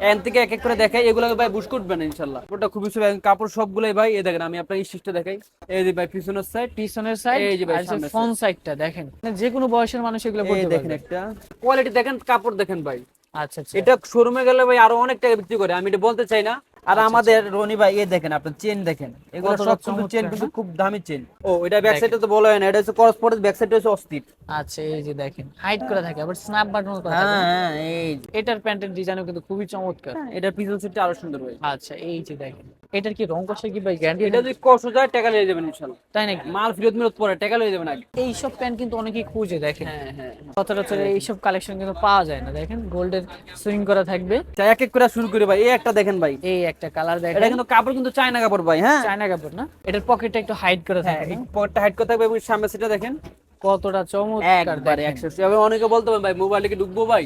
N থেকে এক এক করে দেখাই। এগুলো ভাই বুশ করবে না ইনশাল্লাহ। ওটা খুবই সুন্দর। কাপড় সবগুলোই ভাই এই দেখেন আমি আপনার স্টিচটা দেখাই। এই যে ভাই পিছনের সাইড পিছনের সাইড এই যে ভাই ফ্রন্ট সাইডটা দেখেন। মানে যে কোনো বয়সের মানুষ এগুলো পড়তে দেখেন একটা। কোয়ালিটি দেখেন কাপড় দেখেন ভাই। আচ্ছা আচ্ছা। এটা শোরুমে গেলে ভাই আরও অনেক টাকা বিক্রি করে। আমি এটা বলতে চাই না আর আমাদের রনি ভাই এই দেখেন আপনার চেন দেখেন। এগুলো সব কিন্তু চেন কিন্তু খুব দামি চেন ও এটা ব্যাক সাইডে তো বলা হয় না এটা হচ্ছে করসপোর্টের ব্যাক সাইডে হচ্ছে অস্থির। আচ্ছা এই যে দেখেন হাইট করা থাকে আবার স্ন্যাপ বাটন করা হ্যাঁ থাকে। হ্যাঁ এই এটার প্যান্টের ডিজাইনও কিন্তু খুবই চমৎকার। হ্যাঁ, এটার পিছন সাইডটা আরও সুন্দর ভাই আচ্ছা এই যে দেখেন এটার কি রং কষে কি ভাই গ্যারান্টি এটা যদি কষ্ট যায় টাকা নিয়ে যাবেন ইনশাল্লাহ তাই নাকি? মাল ফিরত মিরত পরে টাকা নিয়ে যাবেন আগে। এইসব প্যান্ট কিন্তু অনেকেই খুঁজে দেখেন। হ্যাঁ হ্যাঁ সচরাচর এইসব কালেকশন কিন্তু পাওয়া যায় না দেখেন গোল্ডের সুইং করা থাকবে। তা এক এক করে শুরু করে ভাই এই একটা দেখেন ভাই। এই একটা কালার এটা কিন্তু কাপড় কিন্তু চায়না কাপড় ভাই হ্যাঁ? চায়না কাপড় না? এটার পকেটটা একটু হাইট করে থাকে পকেটটা হাইট করতে থাকবে এবং সামনে সেটা দেখেন। কতটা চমৎকার একবারে দেখেন। অনেকে বলতে ভাই মোবাইলে কি ঢুকবো ভাই।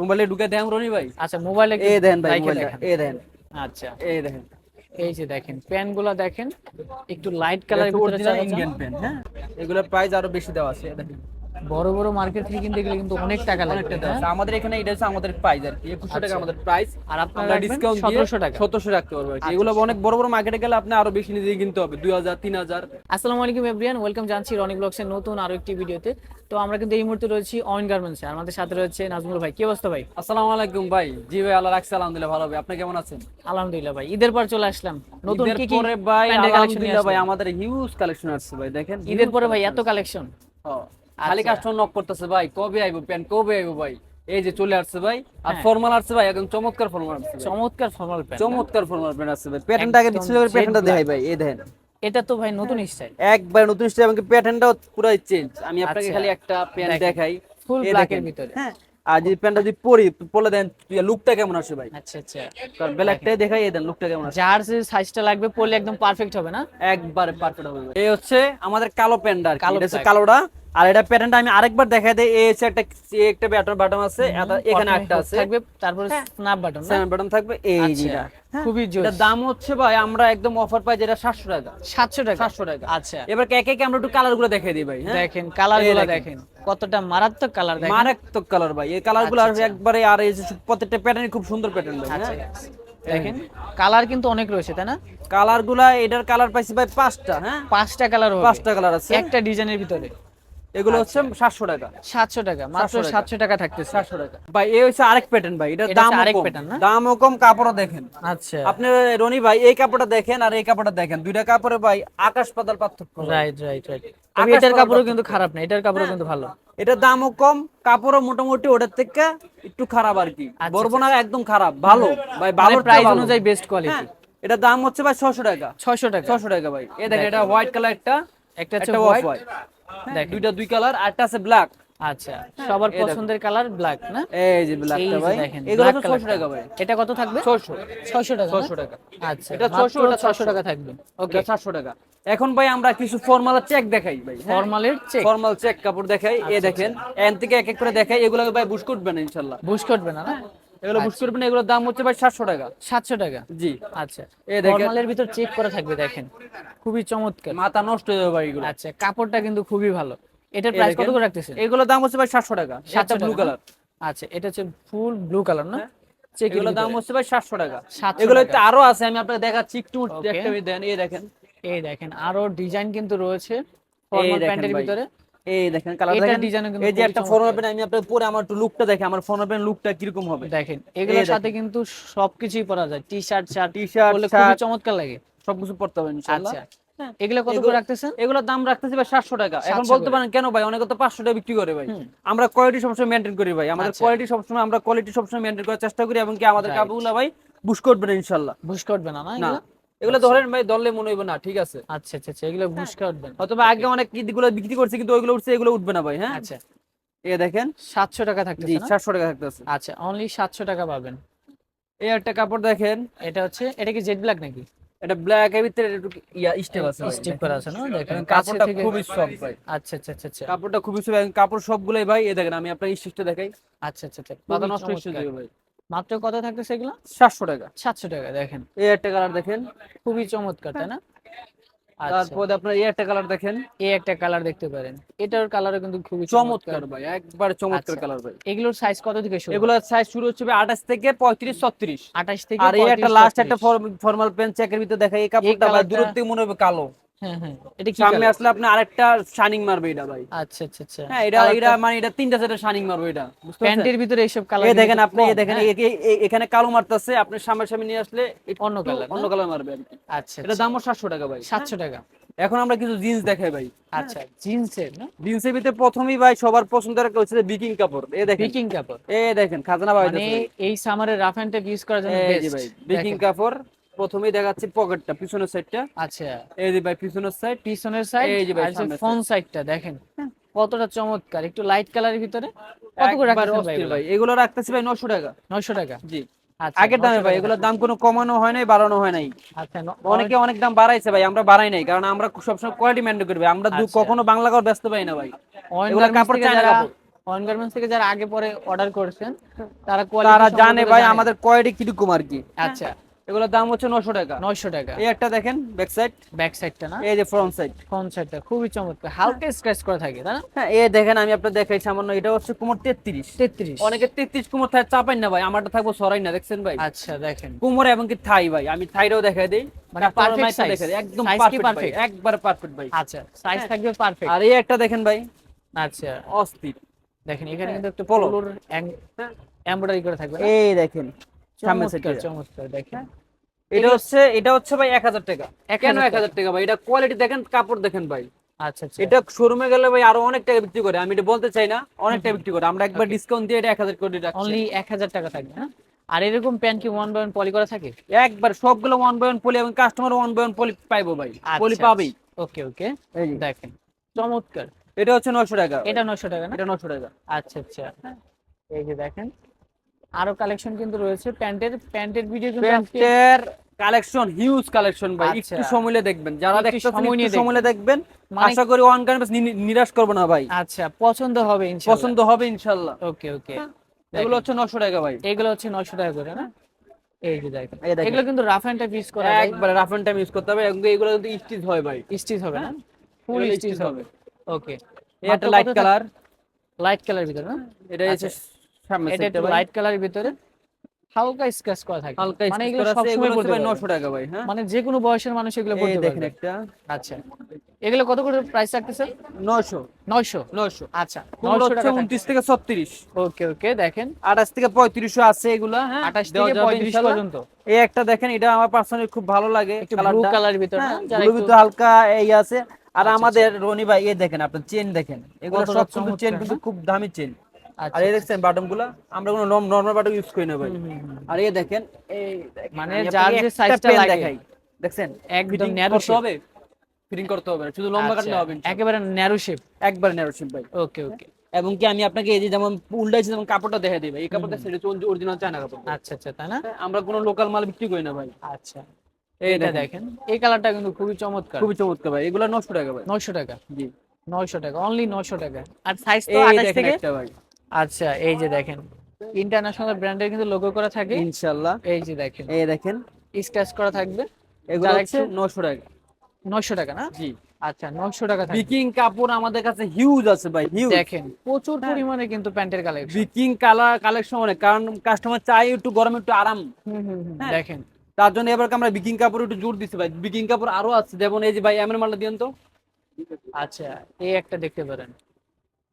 মোবাইলে ঢুকে দেখাম রনি ভাই। আচ্ছা মোবাইলে এই দেখেন ভাই মোবাইলটা দেখেন। আচ্ছা। এই দেখেন। এই যে দেখেন প্যানগুলা দেখেন একটু লাইট কালারের ভিতরে ইন্ডিয়ান পেন হ্যাঁ? এগুলোর প্রাইস আরও বেশি দেওয়া আছে দেখেন। বড় বড় মার্কেট থেকে কিনতে গেলে কিন্তু অনেক টাকা দেওয়া হ্যাঁ? আমাদের এখানে এটা হচ্ছে আমাদের প্রাইস আর কি। একুশশো টাকা আচ্ছা। আমাদের প্রাইস আর আপনারা ডিসকাউন্ট দিয়ে 1700 টাকা। সতেরোশো রাখতে পারব আচ্ছা, এগুলো অনেক বড় বড় মার্কেটে গেলে আপনি আরও বেশি নিজে কিনতে হবে। দুই হাজার তিন হাজার। আসসালামু আলাইকুম এভরিয়ান ওয়েলকাম জানছি রনি ব্লগসের নতুন আরও একটি ভিডিওতে। তো আমরা কিন্তু এই মুহূর্তে রয়েছি অয়েন গার্মেন্টসে আমাদের সাথে রয়েছে নাজমুল ভাই। কি অবস্থা ভাই? আসসালামু আলাইকুম ভাই। জি ভাই আল্লাহ রাখছে আলহামদুলিল্লাহ ভালো ভাই আপনি কেমন আছেন? আলহামদুলিল্লাহ ভাই। ঈদের পর চলে আসলাম। নতুন কি কি পরে ভাই আলহামদুলিল্লাহ ভাই আমাদের হিউজ কালেকশন আসছে ভাই। দেখেন ঈদের পরে ভাই এত কালেকশন হ্যাঁ। খালি আচ্ছা। কাস্টমার নক করতেছে ভাই কবে আইবো? প্যান্ট কবে আইবো ভাই? এই যে চলে আসছে ভাই আর হ্যাঁ। ফর্মাল আসছে ভাই একদম চমৎকার ফর্মাল আসছে চমৎকার ফর্মাল প্যান্ট চমৎকার ফর্মাল প্যান্ট আসছে ভাই। প্যাটার্নটা আগে একদম করে প্যাটার্নটা দেখাই ভাই এই দেখেন। এটা তো ভাই নতুন স্টাইল একবার নতুন স্টাইল এবং প্যাটার্নটাও পুরাই চেঞ্জ আমি আপনাকে আচ্ছা। খালি একটা প্যান্ট দেখাই। ফুল এই ব্ল্যাকের ভিতরে। হ্যাঁ। আর যদি প্যান্টটা যদি পরি বলে দেন লুকটা কেমন আসে ভাই? আচ্ছা আচ্ছা। কারণ ব্ল্যাকটাই দেখাই দেন লুকটা কেমন আসে। যার যে সাইজটা লাগবে পরলে একদম পারফেক্ট হবে না? একবারে পারফেক্ট হবে এই হচ্ছে আমাদের কালো প্যান্ট আর কালো কালোটা। আর এটা প্যাটার্নটা আমি আরেকবার দেখাই দেই এই হচ্ছে একটা একটা ব্যাটন বাটন আছে এটা- এখানে একটা আছে। থাকবে তারপরে স্ন্যাপ বাটন সেভেন বাটন থাকবে এই আচ্ছা, যেটা হ্যাঁ, খুবই জোস। এটার দাম হচ্ছে ভাই আমরা একদম অফার পাই যেটা সাতশো টাকা। 700 টাকা? 700 টাকা। আচ্ছা। এবার কে কে আমরা একটু কালারগুলো দেখাই দিই ভাই হ্যাঁ? দেখেন কালার এই গুলো দেখেন। কতটা মারাত্মক কালার দেখেন। মারাত্মক কালার ভাই এই কালারগুলো আচ্ছা, আচ্ছা। একবারে আর এই যে প্রত্যেকটা প্যাটার্ন খুব সুন্দর প্যাটার্ন ভাই আচ্ছা দেখেন কালার কিন্তু অনেক রয়েছে তাই না? কালারগুলা এটার কালার পাইছি ভাই পাঁচটা হ্যাঁ? পাঁচটা কালার হবে। পাঁচটা কালার আছে। একটা ডিজাইনের ভিতরে। এগুলো হচ্ছে সাতশো টাকা। সাতশো টাকা মাত্র 700 টাকা। সাতশো টাকা থাকতেছে। সাতশো টাকা। ভাই এই হচ্ছে আরেক প্যাটার্ন ভাই। এটা দাম আরেক pattern না? দামও কম কাপড়ও দেখেন। আচ্ছা। আপনি রনি ভাই এই কাপড়টা দেখেন আর এই কাপড়টা দেখেন। দুইটা কাপড়ে ভাই আকাশ পাতাল পার্থক্য। রাইট রাইট রাইট আকাশ এটার কাপড়ও কিন্তু খারাপ না এটার কাপড়ও কিন্তু ভালো। এটার দামও কম কাপড়ও মোটামুটি ওটার থেকে একটু খারাপ আর কি। আচ্ছা, বলব না একদম খারাপ ভালো। ভাই ভালো। প্রাইস অনুযায়ী বেস্ট কোয়ালিটি এটার দাম হচ্ছে ভাই ছশো টাকা। ছয়শো টাকা। ছশো টাকা ভাই। এই দেখেন এটা হোয়াইট কালার একটা একটা হচ্ছে হোয়াইট। দুইটা দুই কালার আর আছে ব্ল্যাক আচ্ছা। সবার পছন্দের কালার ব্ল্যাক না? এই যে ব্ল্যাকটা ভাই। এগুলো black তো colour ছশো টা। টাকা ভাই। এটা কত থাকবে? ছশো ছয়শো টাকা না? ছশো টাকা। আচ্ছা এটা এটা 600, ওটা ছশো 700 টাকা থাকবে। ওকে ওকে সাতশো টাকা। এখন ভাই আমরা কিছু ফর্মাল চেক দেখাই ভাই ফর্মালের চেক ফর্মাল চেক কাপড় দেখাই। আচ্ছা, এ দেখেন এন থেকে এক এক করে দেখাই। এগুলো ভাই বুশ করবে না ইনশাল্লাহ। বুশ করবে না না? এগুলো বুশ করবে না এগুলোর দাম হচ্ছে ভাই সাতশো টাকা। সাতশো টাকা? জি। আচ্ছা। এই দেখেন। ফর্মালের ভিতর চেক করা থাকবে দেখেন। খুবই চমৎকার। মাথা নষ্ট হয়ে যাবে এগুলো। আচ্ছা কাপড়টা কিন্তু খুবই ভালো। এটার প্রাইস কত করে রাখতেছেন? এগুলোর দাম হচ্ছে ভাই সাতশো টাকা। 700 ব্লু কালার আচ্ছা এটা হচ্ছে ফুল ব্লু কালার না? চেক এগুলোর দাম হচ্ছে ভাই সাতশো টাকা। 700 এগুলো টাকা। আরও আছে আমি আপনাকে দেখাচ্ছি একটু. একটা দেন এই দেখেন। এই দেখেন আরও ডিজাইন কিন্তু রয়েছে ফর্মাল প্যান্টের ভিতরে। এই দেখেন কালার দেখেন। কিন্তু এই যে একটা। ফর্মাল আমি আপনাকে পরে আমার একটু লুকটা দেখে আমার প্যান্ট লুকটা কীরকম হবে? দেখেন এগুলোর সাথে কিন্তু সবকিছুই পরা যায়। টি শার্ট শার্ট T-shirt, পরলে খুবই চমৎকার লাগে। সবকিছু হবে ইনশাআল্লাহ। আচ্ছা। এগুলো কত করে রাখতেছেন? এগুলোর দাম রাখতেছি ভাই সাতশো টাকা। এখন বলতে পারেন কেন ভাই? অনেকে তো পাঁচশো টাকা বিক্রি করে ভাই। আমরা কোয়ালিটি সবসময় মেনটেন করি ভাই। আমাদের আচ্ছা। কোয়ালিটি সবসময় আমরা কোয়ালিটি সবসময় মেনটেন করার চেষ্টা করি এবং কি আমাদের. কাপড়গুলো ভাই বুশ করবে না ইনশাল্লাহ বুশ করবে না না এগুলো? এগুলো ধরেন ভাই দললে মনে হইবে না ঠিক আছে? আচ্ছা আচ্ছা আচ্ছা এগুলো বুশ করবেন অথবা আগে অনেক ঈদগুলো বিক্রি করছে কিন্তু ওইগুলো উঠছে এগুলো উঠবে না ভাই হ্যাঁ? আচ্ছা। এ দেখেন। সাতশো টাকা জি থাকতেছে? সাতশো টাকা থাকতেছে। আচ্ছা অনলি সাতশো টাকা পাবেন। এই একটা কাপড় দেখেন। এটা হচ্ছে এটা কি জেড ব্ল্যাক নাকি? এটা ব্ল্যাক এর ভিতরে একটু ইয়া স্টেপ আছে ভাই, স্টিপ দেখেন। করা আছে না? দেখেন কাপড়টা খুবই সফট ভাই। আচ্ছা আচ্ছা আচ্ছা আচ্ছা। কাপড়টা খুবই সফট কাপড় সবগুলোই ভাই এই দেখেন আমি আপনার স্টিচটা দেখাই। আচ্ছা আচ্ছা আচ্ছা নষ্ট হচ্ছে ভাই মাত্র কত থাকতেছে এগুলো? সাতশো টাকা। সাতশো টাকা দেখেন। এই একটা কালার দেখেন। খুবই চমৎকার তাই না? আচ্ছা। তারপরে আপনার এই একটা কালার দেখেন। এই একটা কালার দেখতে পারেন। এটার কালারও কিন্তু খুবই চমৎকার। ভাই একবার চমৎকার আচ্ছা। কালার ভাই। এগুলোর সাইজ কত থেকে শুরু? এগুলোর সাইজ শুরু হচ্ছে আঠাশ থেকে পঁয়ত্রিশ ছত্রিশ। আঠাশ থেকে আর এই একটা লাস্ট একটা ফর্মাল প্যান্ট চেকের ভিতরে দেখা এই কাপড়টা ভাই দূর থেকে মনে হবে কালো। হ্যাঁ হ্যাঁ এটা কি সামনে আসলে আপনি আরেকটা শাইনিং মারবে এটা ভাই। আচ্ছা আচ্ছা আচ্ছা। হ্যাঁ এটা এটা মানে এটা তিনটা সেটের শাইনিং মারবে এটা প্যান্টের ভিতরে এইসব কালার এই দেখেন আপনি এই দেখেন এ- এ- এ- এখানে কালো মারতেছে আপনি সামনে সামনে নিয়ে আসলে অন্য colour, অন্য কালার মারবে আচ্ছা এটা দামও সাতশো টাকা ভাই। সাতশো টাকা। এখন আমরা কিছু জিন্স দেখাই ভাই। আচ্ছা জিন্সের না? জিন্সের ভিতরে প্রথমেই ভাই সবার পছন্দের একটা হচ্ছে বিকিং কাপড়। এই দেখেন। পিকিং কাপড়। এই দেখেন খাজনা ভাই মানে এই সামারে রাফ এন্ড টাইপ ইউজ করার জন্য বেস্ট ভাই বিকিং কাপড়। প্রথমেই দেখাচ্ছি পকেটটা পিছনের সাইডটা আচ্ছা। এই যে ভাই পিছনের সাইড পিছনের সাইড এই যে ভাই সামনের ফ্রন্ট সাইডটা দেখেন। কতটা চমৎকার একটু লাইট কালারের ভিতরে। কত করে রাখছেন ভাই এগুলো? ভাই এগুলো রাখতেছি ভাই 900 টাকা। 900 টাকা? জি। আচ্ছা আগের দামে ভাই এগুলোর দাম কোনো কমানো হয় নাই বাড়ানো হয় নাই। আচ্ছা অনেকে অনেক দাম বাড়াইছে ভাই আমরা বাড়াই নাই কারণ আমরা সবসময় কোয়ালিটি মেনটেন করি ভাই। আমরা দু- আচ্ছা। কখনো বাংলা কাপড় ব্যস্ত পাই না ভাই। এগুলো কাপড় চায়না কাপড়। অন গার্মেন্টস থেকে যারা আগে পরে অর্ডার করেছেন তারা তারা জানে ভাই আমাদের কোয়ালিটি কীরকম আর কি। আচ্ছা। এগুলোর দাম হচ্ছে 900 টাকা। 900 টাকা। এই একটা দেখেন ব্যাক সাইড ব্যাক সাইডটা না? এই যে ফ্রন্ট সাইড ফ্রন্ট সাইডটা খুবই চমৎকার। হালকা স্ক্র্যাচ করা থাকে তাই না? হ্যাঁ এই দেখেন আমি আপনার দেখাই সামান্য এটা হচ্ছে কুমোর 33 33 অনেকে 33 কুমোর থাকে চাপাই না ভাই আমারটা থাকব সরাই না দেখছেন ভাই? আচ্ছা দেখেন। কুমোর এবং কি থাই ভাই আমি থাইটাও দেখাই দেই। মানে একদম পারফেক্ট একবার পারফেক্ট ভাই। আচ্ছা সাইজ থাকবে পারফেক্ট আর এই একটা দেখেন ভাই। আচ্ছা। অস্থির। দেখেন এখানে কিন্তু একটা পোলোর এমব্রয়ডারি করে থাকবে এই দেখেন সামনের চমৎকার চমৎকার দেখেন। এটা হচ্ছে এটা হচ্ছে ভাই 1000 টাকা। 1000 কেন টাকা? 1000 টাকা ভাই? এটা কোয়ালিটি দেখেন কাপড় দেখেন ভাই। আচ্ছা আচ্ছা। এটা শোরুমে গেলে ভাই আরও অনেক টাকা বিক্রি করে। আমি এটা বলতে চাই না অনেক টাকা বিক্রি করে। আমরা একবার ডিসকাউন্ট দিয়ে এটা 1000 করে রাখছি। অনলি 1000 টাকা থাকবে না আর এরকম প্যান্ট কি ওয়ান বাই ওয়ান পলি করা থাকে? একবার সবগুলো ওয়ান বাই ওয়ান পলি এবং customer one buy one poly পাইবো ভাই। পলি আচ্ছা, পাবেই। ওকে ওকে দেখেন। চমৎকার। এটা হচ্ছে 900 টাকা। এটা 900 টাকা না? এটা 900 টাকা। আচ্ছা আচ্ছা। এই যে দেখেন। আরও কালেকশন কিন্তু রয়েছে। প্যান্টের প্যান্টের ভিডিও কিন্তু প্যান্টের কালেকশন হিউজ কালেকশন ভাই। আচ্ছা। একটু সময় দেখবেন। যারা দেখতেছেন সময় নিয়ে একটু সময় দেখবেন। মানে- আশা করি ওয়ান গার্মেন্টস নিরাশ করব না ভাই। আচ্ছা পছন্দ হবে ইনশাআল্লাহ পছন্দ হবে ইনশাআল্লাহ ওকে ওকে। এগুলো হচ্ছে 900 টাকা ভাই। এগুলো হচ্ছে 900 টাকা করে না? এই যে দেখেন। এগুলো কিন্তু রাফ এন্ড টাইপ ইউজ করা যায়। একবারে রাফ এন্ড টাইম ইউজ করতে হবে। এবং এগুলো কিন্তু স্টিচ হয় ভাই। স্টিচ হবে না? ফুল এগুলো স্টিচ হবে। ওকে। এই একটা লাইট কালার লাইট কালার ভিতরে না? এটা হচ্ছে সামনে এটা একটু লাইট কালারের ভিতরে হালকা স্ক্র্যাচ করা থাকে। হালকা মানে স্টিচ এগুলো সবসময় এগুলো পরতে হচ্ছে ভাই পারবে। 900 টাকা ভাই হ্যাঁ? মানে যে কোনো বয়সের মানুষ এগুলো দেখেন একটা। আচ্ছা। এগুলো কত করে প্রাইস রাখতেছেন 900 900 900 আচ্ছা 900 টাকা 29 থেকে 36 ওকে ওকে দেখেন। 28 থেকে 35 আছে এগুলা হ্যাঁ? 28 থেকে 35 পর্যন্ত। এই একটা দেখেন এটা আমার পার্সোনালি খুব ভালো লাগে একটু ব্লু কালারটা কালার ভিতরে না? হ্যাঁ, ব্লু হালকা এই আছে। আর আচ্ছা, আমাদের রনি ভাই দেখেন আপনার চেন দেখেন। এগুলো কতটা সব কিন্তু চেন কিন্তু খুব দামি চেন আর এই দেখছেন বাটনগুলা আমরা কোনো নরমাল বাটন ইউজ করি না ভাই। আর এই দেখেন এই মানে যার যে একটা লাগে। দেখছেন একদম narrow হবে ফিটিং করতে হবে শুধু লম্বা কাটলে আচ্ছা, হবে। একেবারে ন্যারো শেপ একবার ন্যারো শেপ ভাই। Okay okay. এবং কি আমি আপনাকে এই যে যেমন উল্টাইছি যেমন কাপড়টা দেখে দিই ভাই এই কাপড়টা সেটা হচ্ছে অরিজিনাল চায়না কাপড়। আচ্ছা আচ্ছা তাই না? হ্যাঁ, আমরা কোনো লোকাল মাল বিক্রি করি না ভাই। আচ্ছা। এই দেখেন। এই কালারটা কিন্তু খুবই চমৎকার। খুবই চমৎকার ভাই এগুলো 900 টাকা ভাই। 900 টাকা? জি। 900 টাকা অনলি 900 টাকা। আর সাইজ তো 28 থেকে ভাই। আচ্ছা এই যে দেখেন। ইন্টারন্যাশনাল ব্র্যান্ডের কিন্তু লোগো করা থাকে। ইনশাআল্লাহ এই যে দেখেন। এই দেখেন। স্ক্র্যাচ করা থাকবে। এগুলো হচ্ছে 900 টাকা। 900 টাকা না? জি। আচ্ছা 900 টাকা থাকবে। বিকিং কাপড় আমাদের কাছে হিউজ আছে ভাই হিউজ দেখেন প্রচুর হ্যাঁ। পরিমাণে কিন্তু প্যান্টের কালেকশন বিকিং কালার কালেকশন অনেক কারণ কাস্টমার চাই একটু গরমে একটু আরাম। হ্যাঁ। দেখেন। তার জন্য এবার আমরা বিকিং কাপড় একটু জোর দিচ্ছি ভাই। বিকিং কাপড় আরও আছে। যেমন এই যে ভাই এমন মালটা দিয়েন তো। আচ্ছা এই একটা দেখতে পারেন।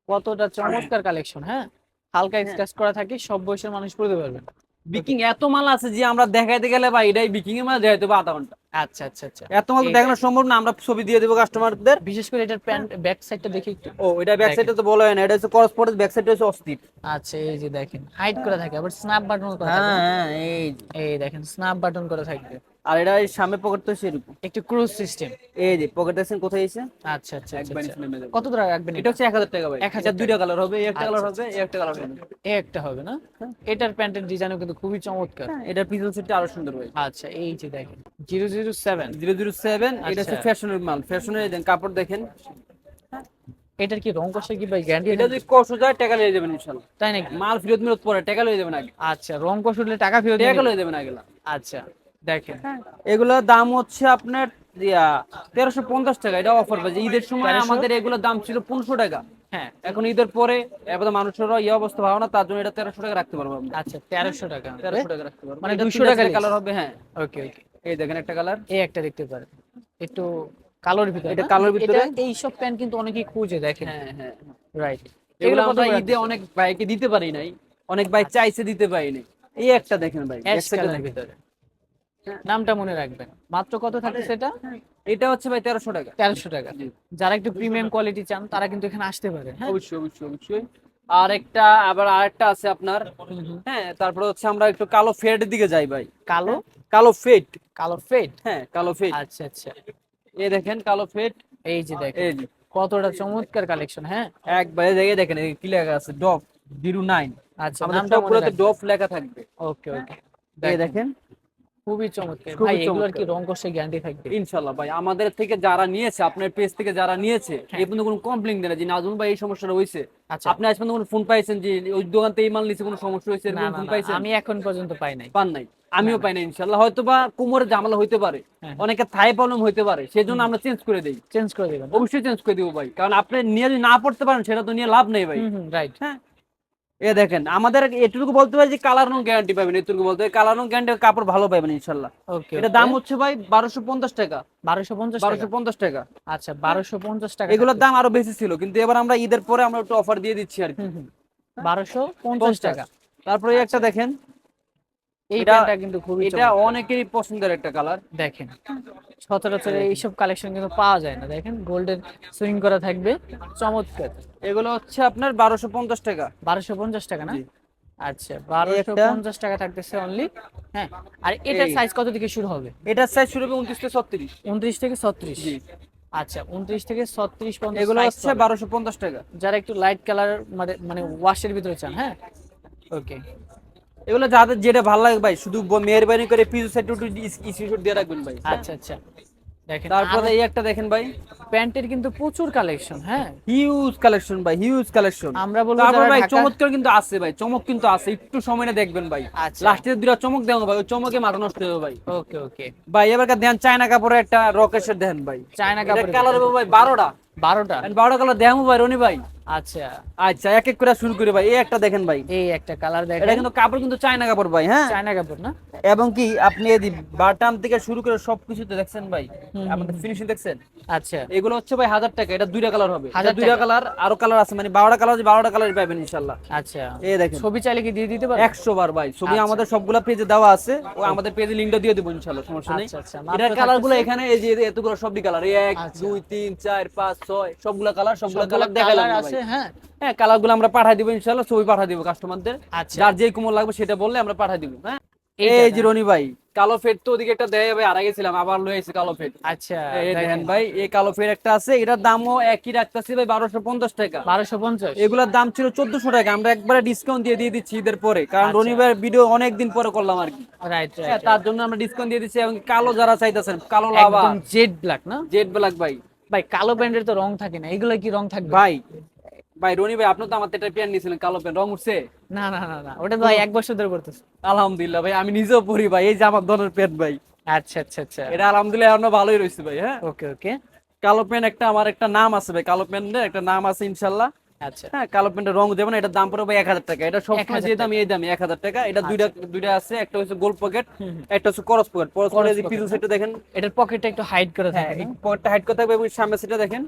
কতটা চমৎকার কালেকশন হ্যাঁ? হালকা স্ক্র্যাচ করা থাকে সব বয়সের মানুষ পড়তে পারবেন বিকিং এত মাল আছে যে আমরা দেখাইতে গেলে ভাই এটাই বিকিং এর মাল দেখাইতে হবে আধা ঘণ্টা। আচ্ছা আচ্ছা আচ্ছা। এত মাল তো দেখানো সম্ভব না আমরা ছবি দিয়ে দেবো কাস্টমারদের বিশেষ করে এটার প্যান্ট ব্যাক সাইডটা দেখি একটু। ও এটা ব্যাক সাইডে তো বলা হয় না এটা হচ্ছে করসপোর্টের ব্যাক সাইডে হচ্ছে অস্থির। আচ্ছা এই যে দেখেন হাইড করা থাকে আবার স্ন্যাপ বাটন করা থাকে। হ্যাঁ হ্যাঁ এই এই দেখেন স্ন্যাপ বাটন করা থাকবে আর এটা সামনে পকেট তো সেরকম। একটু ক্রুজ সিস্টেম এই যে পকেট দেখছেন কোথায় এসে? আচ্ছা আচ্ছা আচ্ছা, আচ্ছা। কত টাকা রাখবেন এটা হচ্ছে এক হাজার টাকা ভাই। 1000 এটা দুইটা কালার হবে একটা আচ্ছা, কালার হবে একটা কালার হবে। এই একটা হবে না? এটার প্যান্টের ডিজাইনও কিন্তু খুবই চমৎকার। হ্যাঁ, এটার পিছন সেটটা আরও সুন্দর ভাই আচ্ছা এই যে দেখেন zero zero seven. Zero zero seven এটা হচ্ছে আচ্ছা। ফ্যাশনের মাল। ফ্যাশনের দেন কাপড় দেখেন। এটার কি রং কষে কি ভাই? গ্যারান্টি এটা যদি কষ্ট যায় টাকা লিয়ে যাবেন ইনশাল্লাহ। তাই নাকি? মাল ফেরত মিরত পরে টাকা লিয়ে যাবেন আগে। আচ্ছা রং কষ উঠলে টাকা ফেরত টাকা? লিয়ে যাবেন আগে। আচ্ছা। দেখেন। এগুলোর দাম হচ্ছে আপনার তেরোশো পঞ্চাশ টাকা এটা অফার পাচ্ছে ঈদের সময় আমাদের এগুলোর দাম ছিল পনেরোশো টাকা। হ্যাঁ এখন ঈদের পরে এবার মানুষেরও এই অবস্থা ভালো না তার জন্য এটা তেরোশো টাকা রাখতে পারব আচ্ছা তেরোশো টাকা। তেরোশো টাকা রাখতে পারব। মানে এটা 200 দুইটা টাকা less। কালার হবে হ্যাঁ। ওকে ওকে এই দেখেন একটা কালার এই একটা দেখতে পারেন। একটু কালোর ভিতরে এটা কালোর ভিতরে? এটা- এইসব প্যান্ট কিন্তু অনেকেই খুঁজে দেখেন। হ্যাঁ হ্যাঁ। রাইট এগুলো আমরা ঈদে অনেক বাইকে দিতে পারি নাই। অনেক বাইক চাইছে দিতে পারি নাই। এই একটা দেখেন ভাই এক ভিতরে। নামটা মনে রাখবেন। মাত্র কত থাকে সেটা? এটা হচ্ছে ভাই তেরোশো টাকা। তেরোশো টাকা। যারা একটু প্রিমিয়াম কোয়ালিটি চান তারা কিন্তু এখানে আসতে পারে হ্যাঁ? অবশ্যই অবশ্যই অবশ্যই। আর একটা আবার আরেকটা আছে আপনার হ্যাঁ তারপরে হচ্ছে আমরা একটু কালো ফেড দিকে যাই ভাই। কালো? কালো ফেড কালো ফেড হ্যাঁ কালো ফেড আচ্ছা আচ্ছা। এই দেখেন কালো ফেড এই যে দেখেন যে, কতটা চমৎকার কালেকশন হ্যাঁ? একবারে দেখে দেখেন এই কি লেখা আছে? ডফ জিরো নাইন আচ্ছা নামটা রাখবেন। ডফ লেখা থাকবে। ওকে ওকে। এই দেখেন। খুবই চমৎকার। ভাই এগুলোর কি রং কষে গ্যারান্টি থাকবে? ভাই আমাদের থেকে যারা নিয়েছে আপনার পেজ থেকে যারা নিয়েছে হ্যাঁ। এই পর্যন্ত কোনো কমপ্লেন দেয় না যে নাজমুল ভাই এই সমস্যাটা আচ্ছা। আপনি আজ পর্যন্ত কোনো ফোন পাইছেন যে ওই দোকান থেকে মাল নিচে কোনো সমস্যা হয়েছে এরকম ফোন পাইছেন? আমি এখন পর্যন্ত পাই নাই। পান নাই। আমিও পাই না। ইনশাল্লাহ হয়তো বা কোমরের ঝামেলা হইতে পারে। হ্যাঁ। অনেকে থাই প্রবলেম হইতে পারে। সেজন্য আমরা চেঞ্জ করে দেই। চেঞ্জ করে দিবেন অবশ্যই চেঞ্জ করে দিব ভাই। কারণ আপনি নিয়ে না পড়তে পারেন সেটা তো নিয়ে লাভ নেই ভাই। রাইট হ্যাঁ? এ দেখেন আমাদের এটুকু বলতে পারি যে কালার রং গ্যারান্টি পাবেন এটুকু বলতে কালার রং গ্যারান্টি কাপড় ভালো পাবেন ইনশাল্লাহ। ওকে এটা দাম হচ্ছে ভাই বারোশো পঞ্চাশ টাকা। বারোশো পঞ্চাশ বারোশো পঞ্চাশ টাকা। আচ্ছা বারোশো পঞ্চাশ টাকা এগুলোর দাম আরও বেশি ছিল কিন্তু এবার আমরা ঈদের পরে আমরা একটু অফার দিয়ে দিচ্ছি আর কি। বারোশো পঞ্চাশ টাকা। তারপরে একটা দেখেন এই এটা- প্যান্টটা কিন্তু খুবই এটা অনেকেরই পছন্দের একটা কালার। দেখেন সচরাচর এইসব কালেকশন কিন্তু পাওয়া যায় না। দেখেন গোল্ডেন সুইং করা থাকবে। চমৎকার। এগুলো হচ্ছে আপনার বারোশো পঞ্চাশ টাকা। বারোশো পঞ্চাশ টাকা না? আচ্ছা বারোশো পঞ্চাশ টাকা থাকতেছে অনলি হ্যাঁ আর এটার সাইজ কত থেকে শুরু হবে? এটার সাইজ শুরু হবে উনত্রিশ থেকে ছত্রিশ। উনত্রিশ থেকে ছত্রিশ? আচ্ছা উনত্রিশ থেকে ছত্রিশ পর্যন্ত এগুলো হচ্ছে বারোশো পঞ্চাশ টাকা। যারা একটু লাইট কালার মানে মানে ওয়াশের ভিতরে চান হ্যাঁ? ওকে। এগুলো যাদের যেটা ভালো লাগে ভাই শুধু মেহরবানি করে পিছু সাইড একটু স্ক্রিনশট দিয়ে রাখবেন ভাই। আচ্ছা আচ্ছা। দেখেন তারপরে এই একটা দেখেন ভাই। প্যান্টের কিন্তু প্রচুর কালেকশন হ্যাঁ? হিউজ কালেকশন ভাই হিউজ কালেকশন আমরা বলব তারপর ভাই চমৎকার কিন্তু আছে ভাই চমক কিন্তু আছে একটু সময় না দেখবেন ভাই। আচ্ছা। লাস্টের দুটা চমক দেন ভাই ওই চমকে মাথা নষ্ট হবে ভাই। ওকে ওকে ভাই এবারকার দেন চায়না কাপড়ের একটা রকেশের দেন ভাই। চায়না কালার কাপড় হবে ভাই বারোটা। বারোটা? বারোটা কালার দেখাবো ভাই রনি ভাই। আচ্ছা। আচ্ছা এক এক করে শুরু করি ভাই এই একটা দেখেন ভাই। এই একটা কালার এটা কিন্তু কাপড় কিন্তু চায়না কাপড় ভাই হ্যাঁ? চায়না কাপড় না? এবং কি আপনি এই বাটাম থেকে শুরু করে সবকিছুতে দেখছেন ভাই আমাদের ফিনিশিং দেখছেন? আচ্ছা। এগুলো হচ্ছে ভাই হাজার টাকা এটা দুইটা কালার হবে। হাজার দুইটা কালার আরও কালার আছে মানে বারোটা কালার বারোটা কালার পাবেন ইনশাল্লাহ আচ্ছা। এই দেখেন। ছবি চাইলে কি দিয়ে দিতে পারো একশো বার ভাই ছবি আচ্ছা। আমাদের সবগুলা পেজে দেওয়া আছে ও আমাদের পেজে লিঙ্কটা দিয়ে দেবো ইনশাল্লাহ সমস্যা নেই। আচ্ছা আচ্ছা এটার মাত্র কালারগুলো এখানে এই যে এতগুলো সবই কালার এক আচ্ছা। দুই তিন চার পাঁচ ছয় সবগুলা কালার সবগুলা কালার দেখালাম আছে হ্যাঁ। হ্যাঁ কালার আমরা পাঠাই দিব ইনশাল্লাহ ছবি পাঠাই দিব কাস্টমারদের আচ্ছা। যার যে কোমল লাগবে সেটা বললে আমরা পাঠাই দিব হ্যাঁ? এই যে রনি ভাই কালো ফেড তো ওদিকে একটা দেয় ভাই আড়াই গেছিলাম আবার লয়ে এসে কালো ফেড আচ্ছা এই দেখেন। ভাই এই কালো ফেড একটা আছে এটার দামও একই রাখতেছি ভাই বারোশো পঞ্চাশ টাকা। বারোশো পঞ্চাশ। এগুলোর দাম ছিল চোদ্দশো টাকা আমরা একবারে ডিসকাউন্ট দিয়ে দিয়ে দিচ্ছি ঈদের পরে কারণ আচ্ছা। রনিবার ভিডিও অনেক দিন পরে করলাম আর কি। রাইট হ্যাঁ, রাইট তার জন্য আমরা ডিসকাউন্ট দিয়ে দিচ্ছি এবং কালো যারা চাইতেছেন কালো লাভা। একদম জেড ব্ল্যাক না? জেড ব্ল্যাক ভাই। ভাই কালো প্যান্টের তো রং থাকে না এগুলো কি রং থাকবে? ভাই ভাই রনি ভাই আপনি তো আমার একটা প্যান্ট নিয়েছিলেন কালো প্যান্ট রং উঠছে? না না না না ওটা ভাই এক বছর ধরে করতেছে আলহামদুলিল্লাহ ভাই আমি নিজেও পরি ভাই এই যে আমার দনের প্যান্ট ভাই। আচ্ছা আচ্ছা আচ্ছা। এটা আলহামদুলিল্লাহ এখনও ভালোই রয়েছে ভাই হ্যাঁ। ওকে ওকে। কালো প্যান্ট একটা আমার একটা নাম আছে ভাই কালো প্যান্টের একটা নাম আছে ইনশাল্লাহ। আচ্ছা হ্যাঁ কালো প্যান্টের রং দেবেন এটার দাম পড়বে এক হাজার টাকা। এটা সবসময় যে দাম এই দাম এক হাজার টাকা। এটা দুইটা দুইটা আছে একটা হচ্ছে গোল পকেট হুম। একটা হচ্ছে করস পকেট। করস পকেট pocket। পিছন সাইডটা দেখেন। এটার পকেটটা একটু হাইড করে হ্যাঁ থাকে পকেটটা হাইট করতে থাকবে এবং সামনে সেটা দেখেন।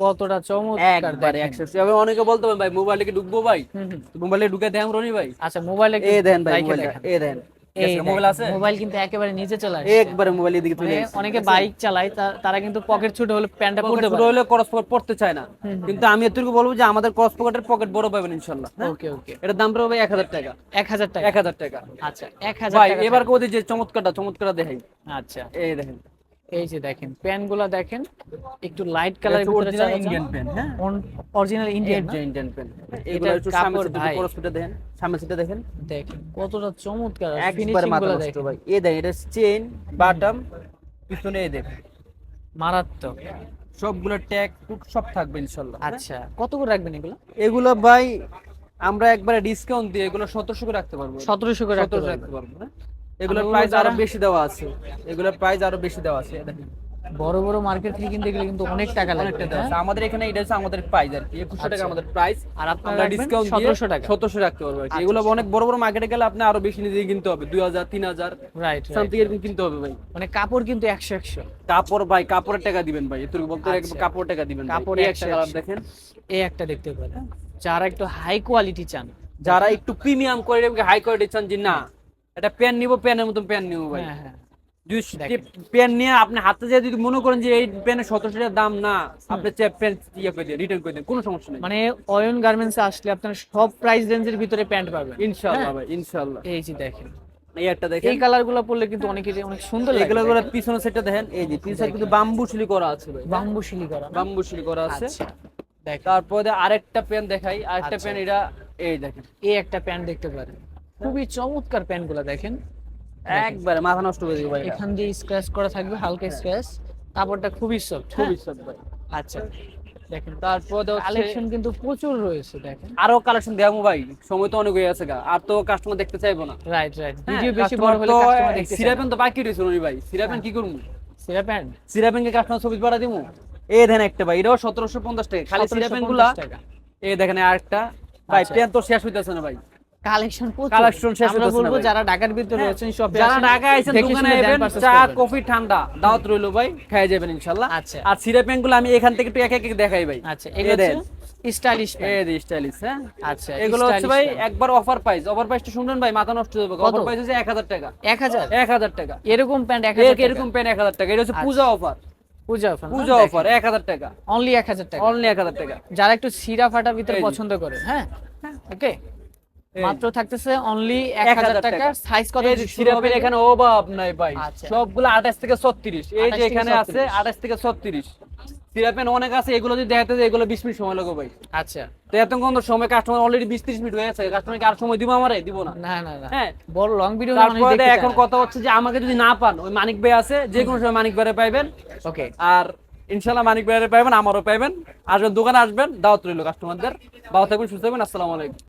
কতটা চমৎকার একবারে দেখেন। একশো অনেকে বলতে ভাই মোবাইলে কি ঢুকবো ভাই। মোবাইলে ঢুকে দেখাম রনি ভাই। আচ্ছা মোবাইলে এ দেন ভাই দেখান। দেন। মোবাইল আছে? মোবাইল কিন্তু একেবারে নিচে চলে আসে একবারে মোবাইল এদিকে তুলে মানে অনেকে বাইক চালায় তারা কিন্তু পকেট ছোট হলে প্যান্টটা পড়তে পারে হলে ক্রস পকেট পড়তে চায় না। কিন্তু আমি এতটুকু বলব যে আমাদের ক্রস পকেটের পকেট বড় পাবেন হ্যাঁ? ওকে ওকে এটার দাম পড়বে এক হাজার টাকা। এক হাজার টাকা। টাকা। আচ্ছা ভাই এবার যে চমৎকারটা চমৎকারটা দেখাই। আচ্ছা। এই দেখেন। এই যে দেখেন প্যানগুলা দেখেন একটু লাইট কালারের ভিতরে অরিজিনাল ইন্ডিয়ান পেন হ্যাঁ? অরিজিনাল ইন্ডিয়ান যে ইন্ডিয়ান পেন এগুলো একটু সামনে ভাই। ক্রস দেখেন সামনে সিটে দেখেন। দেখেন কতটা চমৎকার ফিনিশিংগুলো দেখেন। ভাই। এই দেখেন এটা চেইন বাটাম পিছনে এই দেখেন। মারাত্মক। সবগুলো ট্যাগ সব থাকবে ইনশাল্লাহ হ্যাঁ? আচ্ছা কত করে রাখবেন এগুলো? এগুলো ভাই আমরা একবারে ডিসকাউন্ট দিয়ে এগুলো সতেরোশো করে রাখতে পারব। সতেরোশো করে। রাখতে পারব হ্যাঁ? এগুলোর প্রাইস আরও বেশি দেওয়া আছে। এগুলোর প্রাইস আরও বেশি দেওয়া আছে দেখেন। বড় বড় মার্কেট থেকে কিনতে গেলে কিন্তু অনেক টাকা দেওয়া হ্যাঁ? আমাদের এখানে এটা হচ্ছে আমাদের প্রাইস আর কি। একুশশো টাকা আচ্ছা। আমাদের প্রাইস আর আপনারা ডিসকাউন্ট দিয়ে 1700 টাকা। সতেরোশো রাখতে পারব আর কি। আচ্ছা, এগুলো অনেক বড় বড় মার্কেটে গেলে আপনি আরও বেশি নিজে কিনতে হবে। দুই হাজার তিন হাজার রাইট সামথিং এরকম কিনতে হবে ভাই। মানে কাপড় কিন্তু একশো একশো। কাপড় ভাই কাপড়ের টাকা দিবেন ভাই। এতটুকু বলতে আচ্ছা। কাপড় টাকা দিবেন কাপড় একটা কালার দেখেন। এই একটা দেখতে পারেন। যারা একটু হাই কোয়ালিটি চান। যারা একটু প্রিমিয়াম কোয়ালিটি হাই কোয়ালিটি চান যে না এটা প্যান নিবো প্যানের মতন প্যান নিবো ভাই। হ্যাঁ হ্যাঁ। প্যান নিয়ে আপনি হাতে যে যদি মনে করেন যে এই প্যানের সতেরোশো টাকার দাম না আপনি প্যান ইয়ে করে দিয়ে রিটার্ন করে দেন কোনো সমস্যা নেই। মানে অয়ন গার্মেন্টসে আসলে আপনারা সব প্রাইস রেঞ্জের ভিতরে প্যান্ট পাবেন। ইনশাআল্লাহ হ্যাঁ। ভাই ইনশাআল্লাহ এই যে দেখেন। এই একটা দেখেন। এই কালারগুলো পরলে কিন্তু অনেকেরই অনেক সুন্দর লাগে এগুলো করে পিছনের সেটটা দেখেন এই যে পিছনে কিন্তু বাম্বু শিলি করা আছে ভাই। বাম্বু শিলি করা? বাম্বু শিলি করা আছে। আচ্ছা। তারপরে আরেকটা প্যান দেখাই আরেকটা আচ্ছা। প্যান এটা এই দেখেন। এই একটা প্যান্ট দেখতে পারেন। খুবই চমৎকার প্যান্টগুলা দেখেন। একবারে মাথা নষ্ট দিবে ভাই এখান দিয়ে স্ক্র্যাচ করা থাকবে হালকা স্ক্র্যাচ কাপড়টা খুবই সফট খুবই সব ভাই। আচ্ছা। দেখেন তারপরে কালেকশন কিন্তু প্রচুর রয়েছে দেখেন। আরও কালেকশন দেখাবো ভাই। সময় তো অনেক হয়ে আছে গা। আর তো কাস্টমার দেখতে চাইব না। রাইট রাইট হ্যাঁ, ভিডিও বেশি বড় হলে কাস্টমার দেখতে সিরাপেন তো বাকি রয়েছে রনি ভাই। সিরাপেন কি করব? সিরাপেন কে কাস্টমার ছবি পাঠা দিমু এই দেখেন একটা ভাই এটাও সতেরোশো পঞ্চাশ টাকা। খালি সিরাপেনগুলা এই দেখেন আরেকটা। ভাই আচ্ছা। প্যান তো শেষ হইতেছে না ভাই। কালেকশন প্রচুর। Collection শেষ আমরা বলব যারা ঢাকার ভিতরে রয়েছেন শপে যারা ঢাকা আইছেন দোকানে আইবেন চা কফি ঠান্ডা দাওয়াত রইল ভাই খাই যাবেন ইনশাআল্লাহ আচ্ছা। আর সিরাপেনগুলো আমি এখান থেকে একটু এক এক দেখাই ভাই। আচ্ছা এগুলো দেন। স্টাইলিশ এই যে স্টাইলিশ হ্যাঁ? আচ্ছা এগুলো হচ্ছে ভাই একবার অফার প্রাইস অফার প্রাইসটা শুনবেন ভাই মাথা নষ্ট হয়ে যাবে। অফার প্রাইস হচ্ছে এক হাজার টাকা। এক হাজার? এক হাজার টাকা। এরকম প্যান্ট এক এর- হাজার এরকম পেন এক হাজার টাকা। এটা হচ্ছে Puja offer Puja offer Puja offer এক হাজার টাকা। অনলি এক হাজার টাকা। অনলি এক হাজার টাকা। যারা একটু সিরা ফাটা ভিতরে পছন্দ করে হ্যাঁ? ওকে এই। মাত্র থাকতেছে অনলি এক এক হাজার হাজার টাকা। টাকা। সাইজ কত এই সিরাপের এখানে অভাব নাই ভাই। আচ্ছা। সবগুলো আঠাশ থেকে ছত্রিশ। এই যে এখানে আছে 36 আঠাশ থেকে ছত্রিশ। সিরাপেন অনেক আছে এগুলো যদি দেখাতে যায় এগুলো বিশ মিনিট সময় লাগবে ভাই। আচ্ছা। তো এতক্ষণ তো সময় কাস্টমার অলরেডি বিশ ত্রিশ মিনিট হয়ে আছে কাস্টমার কি আর সময় দিব আমারে? দিব না। না না না। হ্যাঁ। বড় লং ভিডিও তারপরে এখন কথা হচ্ছে যে আমাকে যদি না পান ওই মানিক ভাই আছে যে কোনো সময় মানিক ভাইরে পাইবেন। ওকে। আর ইনশাল্লাহ মানিক ভাইরে পাইবেন আমারও পাইবেন। আসবেন দোকানে আসবেন দাওয়াত রইল কাস্টমারদের ভালো থাকবেন সুস্থ থাকবেন আসসালামু আলাইকুম।